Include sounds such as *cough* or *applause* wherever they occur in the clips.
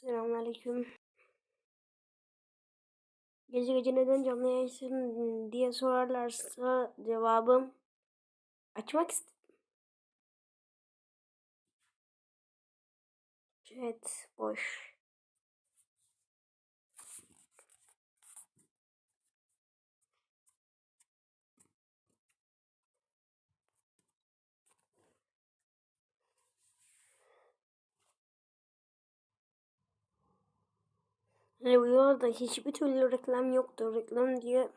Selamünaleyküm. Gece gece neden canlı yayınsın diye sorarlarsa cevabım açmak ist Chat boş. Yolda hiçbir türlü reklam yoktu. Reklam diye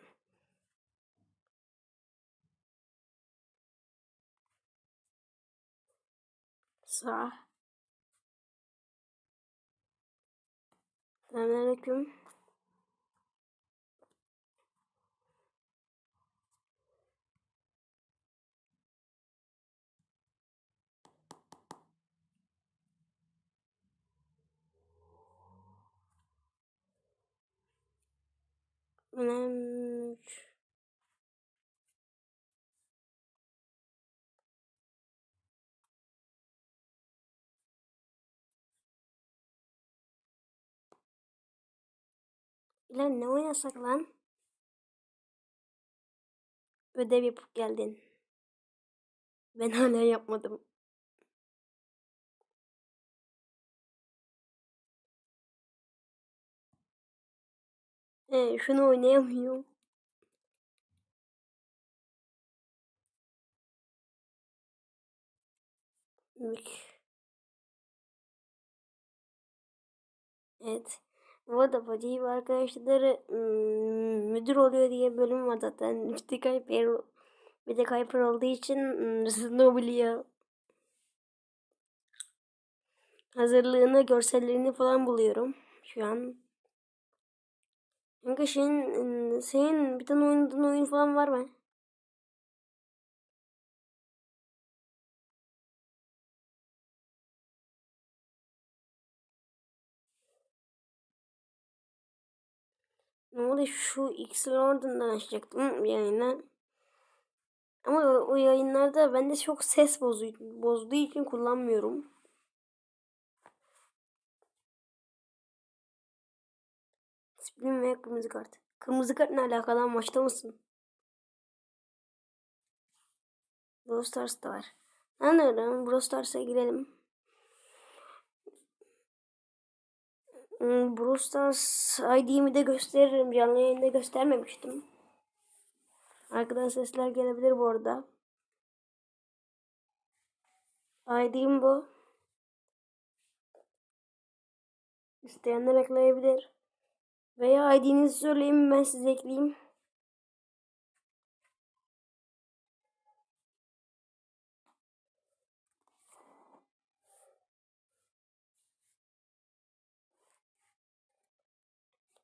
sağ. Selamünaleyküm. Önemli. Lan ne oynasak lan? Ödev yapıp geldin. Ben hala yapmadım. Ee, şunu oynayamıyorum. Mük. Evet. Bu arada ve arkadaşları ım, müdür oluyor diye bölüm var zaten. *laughs* Bir de Kayper, bir de Kayper olduğu için biliyor. Hazırlığını, görsellerini falan buluyorum şu an. Kanka şeyin, ım, senin bir tane oynadığın oyun falan var mı? Oldu şu X Lord'undan açacaktım yayını. Ama o, o yayınlarda bende çok ses bozu, bozduğu için kullanmıyorum. Disiplin ve kırmızı kart. Kırmızı kart ne alakalı maçta mısın? Brawl Stars da var. Anladım. Brawl Stars'a girelim. Hmm, Brawl Stars ID'mi de gösteririm. Canlı yayında göstermemiştim. Arkadan sesler gelebilir bu arada. ID'm bu. İsteyenler ekleyebilir. Veya ID'nizi söyleyeyim ben size ekleyeyim.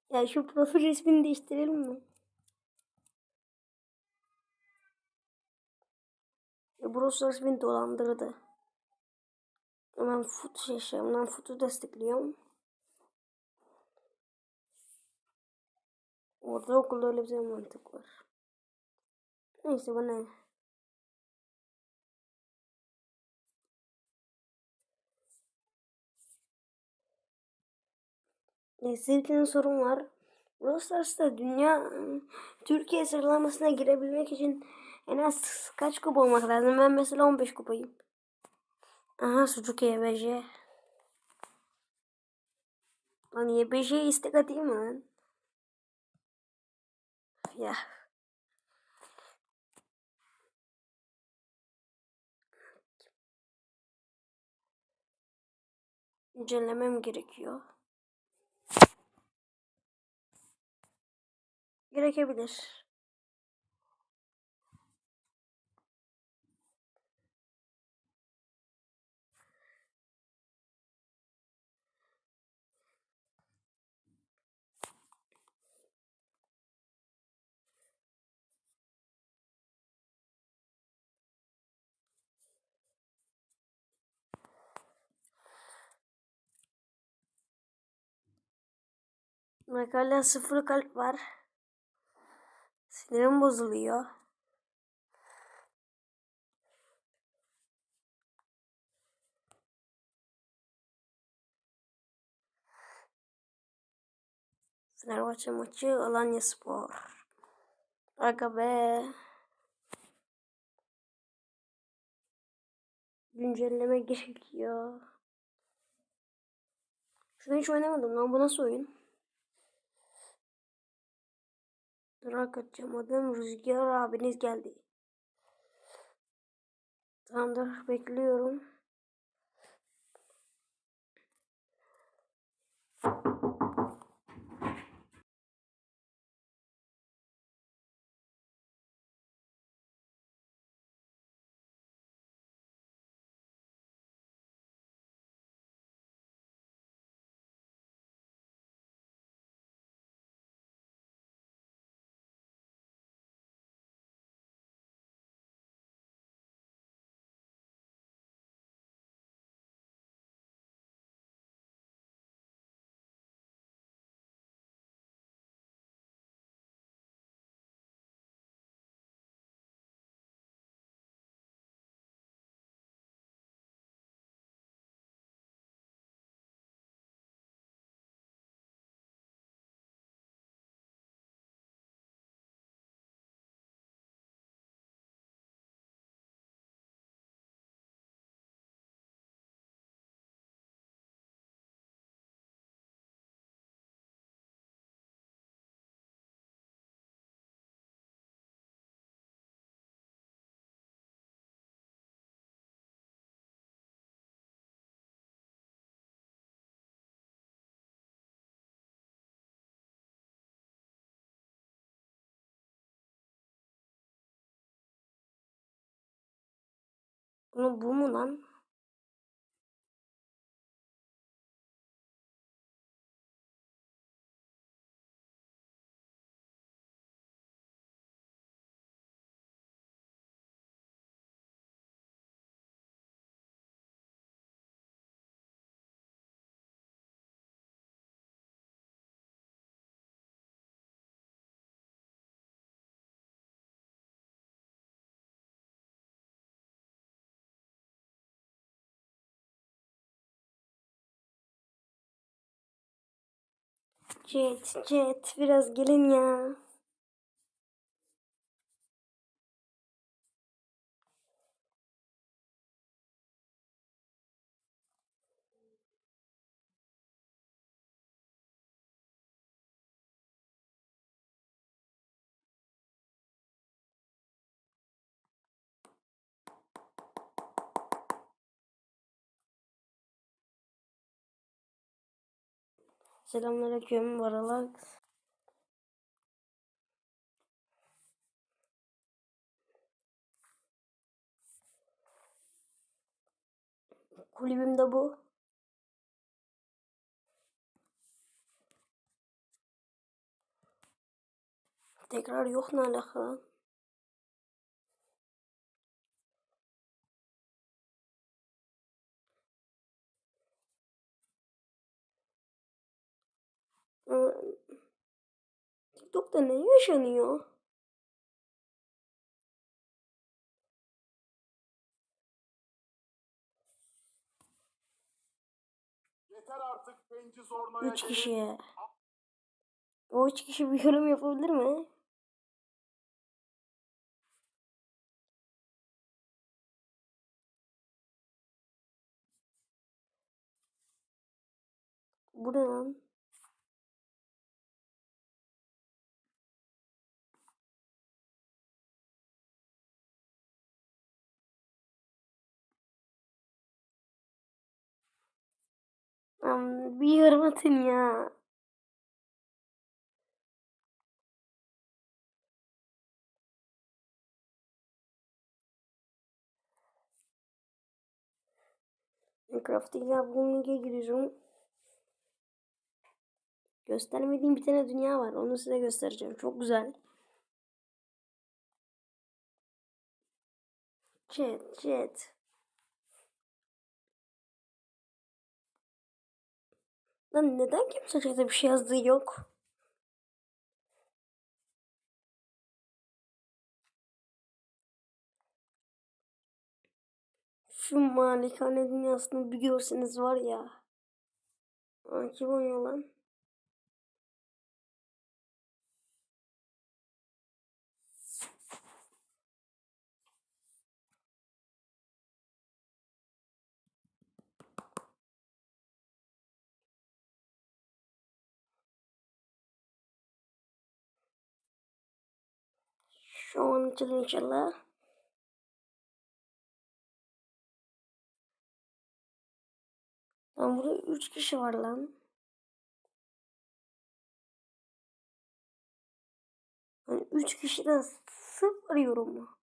Ya şu profil resmini değiştirelim mi? Ya Brawl Stars beni dolandırdı. Ben fut şey, ben futu destekliyorum. Orada okulda öyle bir mantık var. Neyse bana. Neyse bir sorun var. Brawl Stars'ta dünya Türkiye sıralamasına girebilmek için en az kaç kupa olmak lazım? Ben mesela 15 kupayım. Aha sucuk YBC. Lan YBC'ye istek atayım mı lan? Ya. İncelemem gerekiyor. Gerekebilir. Bak hala sıfır kalp var. Sinirim bozuluyor. Fenerbahçe maçı Alanya Spor. Aga be. Güncelleme *laughs* gerekiyor. Şunu hiç oynamadım lan. Bu nasıl oyun? Merak edeceğim. Adım Rüzgar abiniz geldi. Tamamdır. Bekliyorum. Bunu bu mu lan? Jet, jet biraz gelin ya. Selamünaleyküm Varalak. Kulübüm de bu. Tekrar yok ne alaka TikTok'ta ne yaşanıyor? Yeter artık penci zorlamaya Üç kişiye. O üç kişi bir yorum yapabilir mi? Bu ne lan? Lan bir yorum atın ya. Crafting Aboning'e giriyorum. Göstermediğim bir tane dünya var. Onu size göstereceğim. Çok güzel. Chat, chat. Lan neden kimse chat'e bir şey yazdığı yok? Şu malikane dünyasını bir görseniz var ya. Aa, kim oynuyor lan? İçin inşallah. Lan burada 3 kişi var lan. Yani 3 kişiden sıfır yorum mu?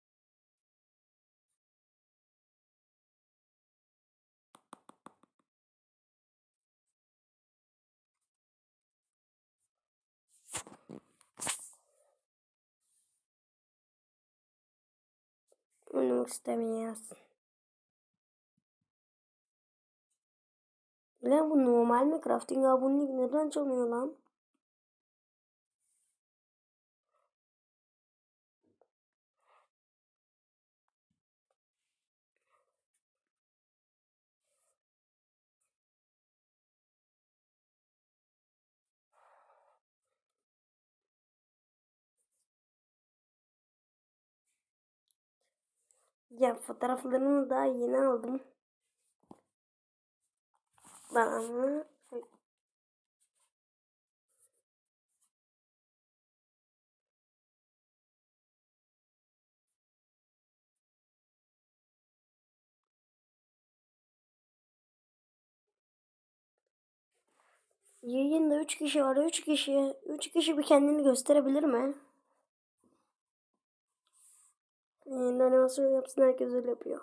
Oynamak istemiyoruz. Lan bu normal mi? Crafting abonelik neden çalmıyor lan? Ya fotoğraflarını daha yeni aldım. Ben ama Yayında 3 kişi var. 3 kişi. 3 kişi bir kendini gösterebilir mi? Yayında animasyon yapsın herkes öyle yapıyor.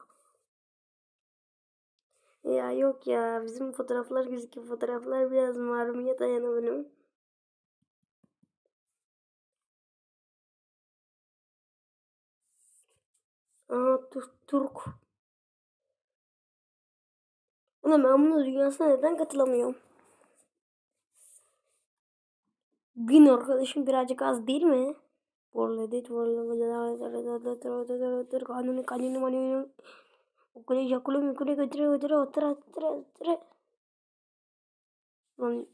Ya yok ya bizim fotoğraflar gözüküyor. Fotoğraflar biraz marumiye dayanabiliyor. Aa Tur- Turk. Ulan ben bunun dünyasına neden katılamıyorum? Bin arkadaşım birazcık az değil mi? Borledit, borledit, kanuni, kanuni, manuni. Ukule, yakule, mikule, götüre, götüre, otura, otura, otura. Lan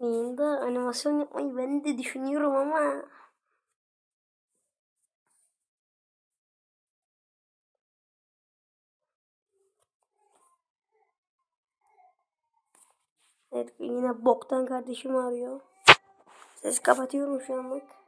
Yayında animasyon yapmayı ben de düşünüyorum ama Evet yine boktan kardeşim arıyor. Ses kapatıyorum şu anlık. Kiracı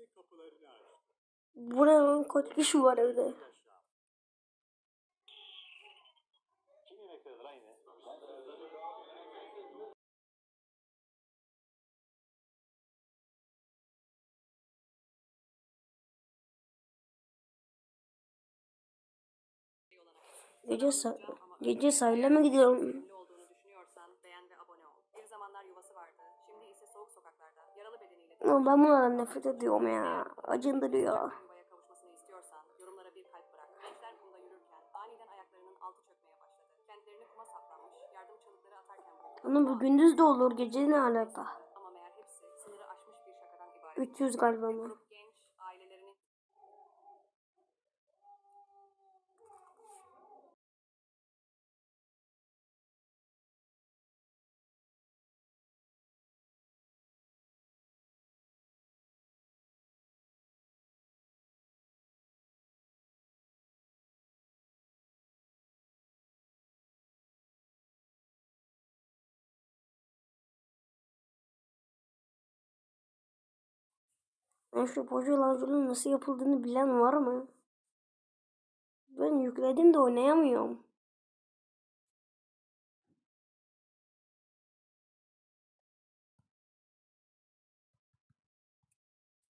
habercilerimize kapılarını açtı. Bu ne lan kaç kişi var evde? Gece, sa gece sahile mi gidiyorum? Kuma saplanmış, yardım çığlıkları atarken bırakıldı. Ama bu gündüz de olur. Gece ne alaka? Ama meğer hepsi sınırı aşmış bir şakadan ibaret. 300 galiba mı? Pojo Launcher'ın nasıl yapıldığını bilen var mı? Ben yükledim de oynayamıyorum.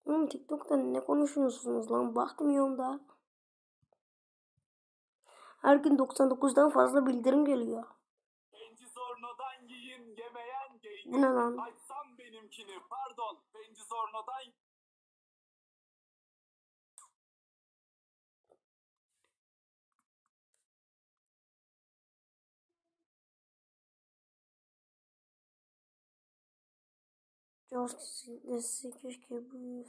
Oğlum TikTok'ta ne konuşuyorsunuz lan? Bakmıyorum da. Her gün 99'dan fazla bildirim geliyor. Penci zornodan yiyin yemeyen Bu ne lan? Açsam benimkini pardon. Penci zornodan Jaws dizisi keşke bu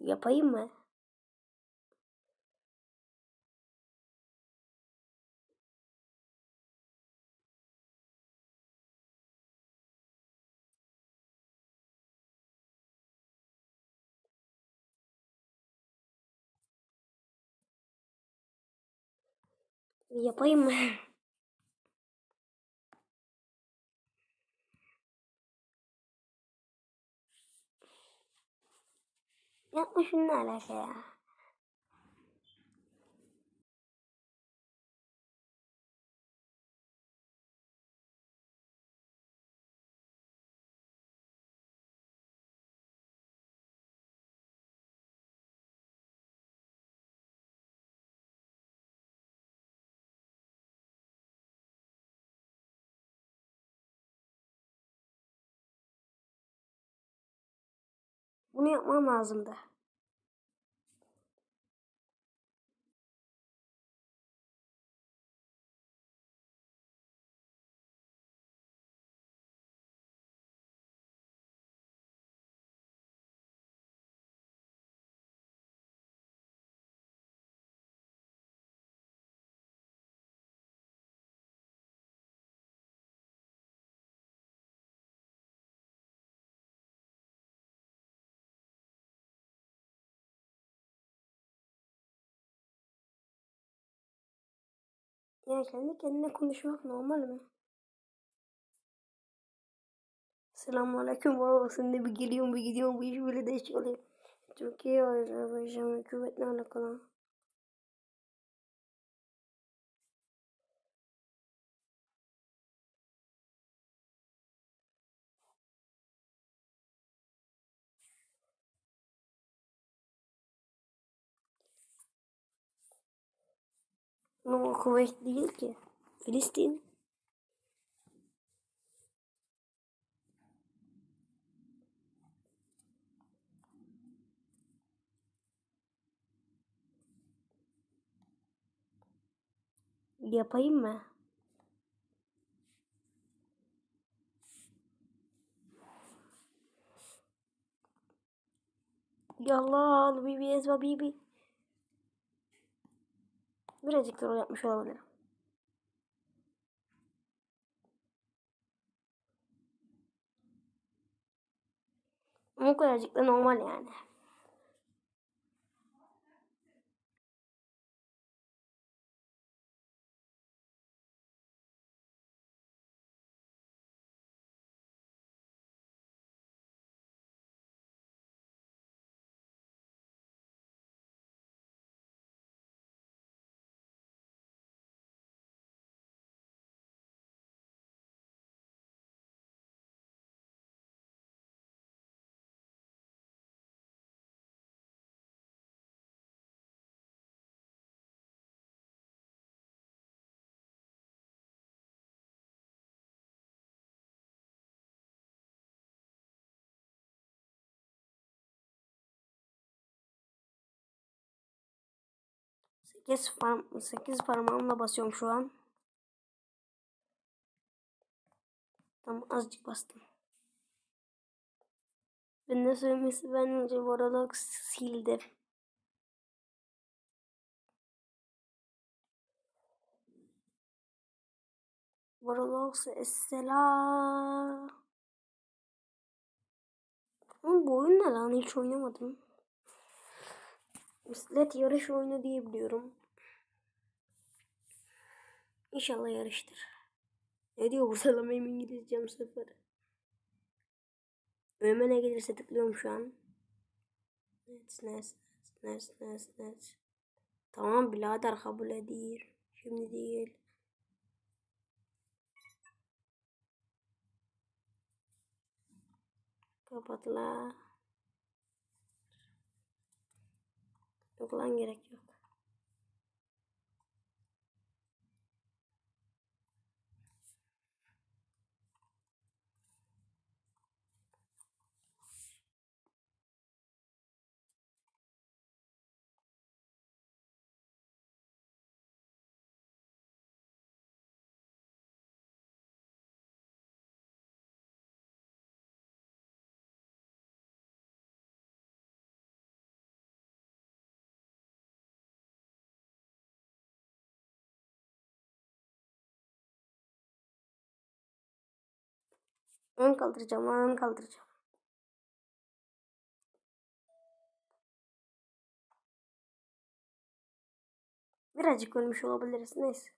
yapayım mı? Yapayım mı? Yapma şunu ne alaka ya? Bunu yapmam lazımdı. Yani kendi kendine konuşmak normal mi? Selamünaleyküm var sen de bir geliyorum bir gidiyorum bu iş böyle değişik oluyor. Türkiye ve Azerbaycan hükümetle alakalı. Ama o Kuveyt değil ki. Filistin. Yapayım mı? Yallah BBS ve BB. Birazcık troll yapmış olabilirim. Ama o kadarcık da normal yani. Sekiz, parm 8 parmağımla basıyorum şu an. Tam azıcık bastım. Ben de söylemesi bence Warlock sildi. Warlock Esselam. Bu oyun ne lan hiç oynamadım. Bisiklet yarış oyunu diye biliyorum. İnşallah yarıştır. Ne diyor bu benim İngilizcem sıfır. Önüme ne gelirse tıklıyorum şu an. Net net net net net. Tamam birader kabul edir. Şimdi değil. Kapat la. Yok lan gerek yok. Ön kaldıracağım, ön kaldıracağım. Birazcık ölmüş olabiliriz. Neyse.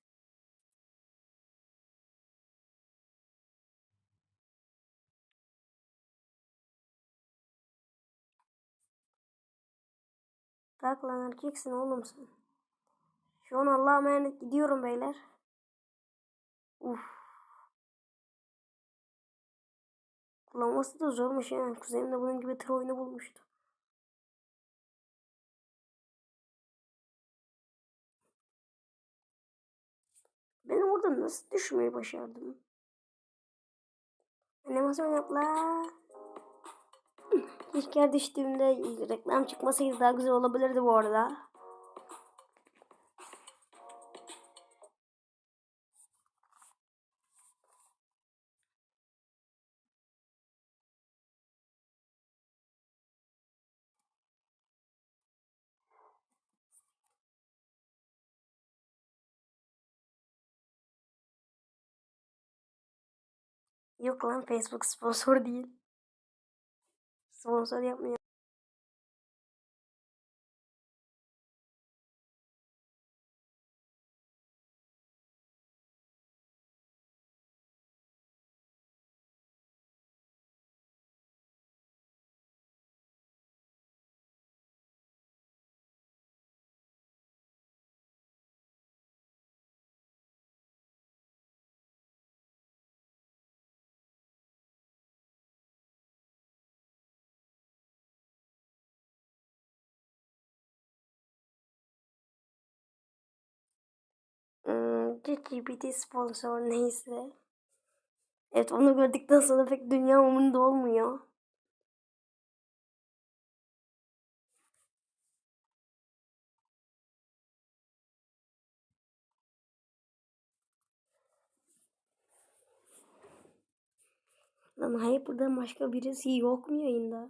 Kalk lan erkeksin oğlum sen. Şu an Allah'a emanet gidiyorum beyler. Uf. Kullanması da zormuş yani. Kuzenim de bunun gibi tır oyunu bulmuştu. Ben orada nasıl düşmeyi başardım? Animasyon yap la. Keşke düştüğümde reklam çıkmasaydı daha güzel olabilirdi bu arada. Yok lan Facebook sponsor değil. Sponsor yapmıyor. ChatGPT sponsor neyse. Evet onu gördükten sonra pek dünya umurunda olmuyor. Lan hayır buradan başka birisi yok mu yayında?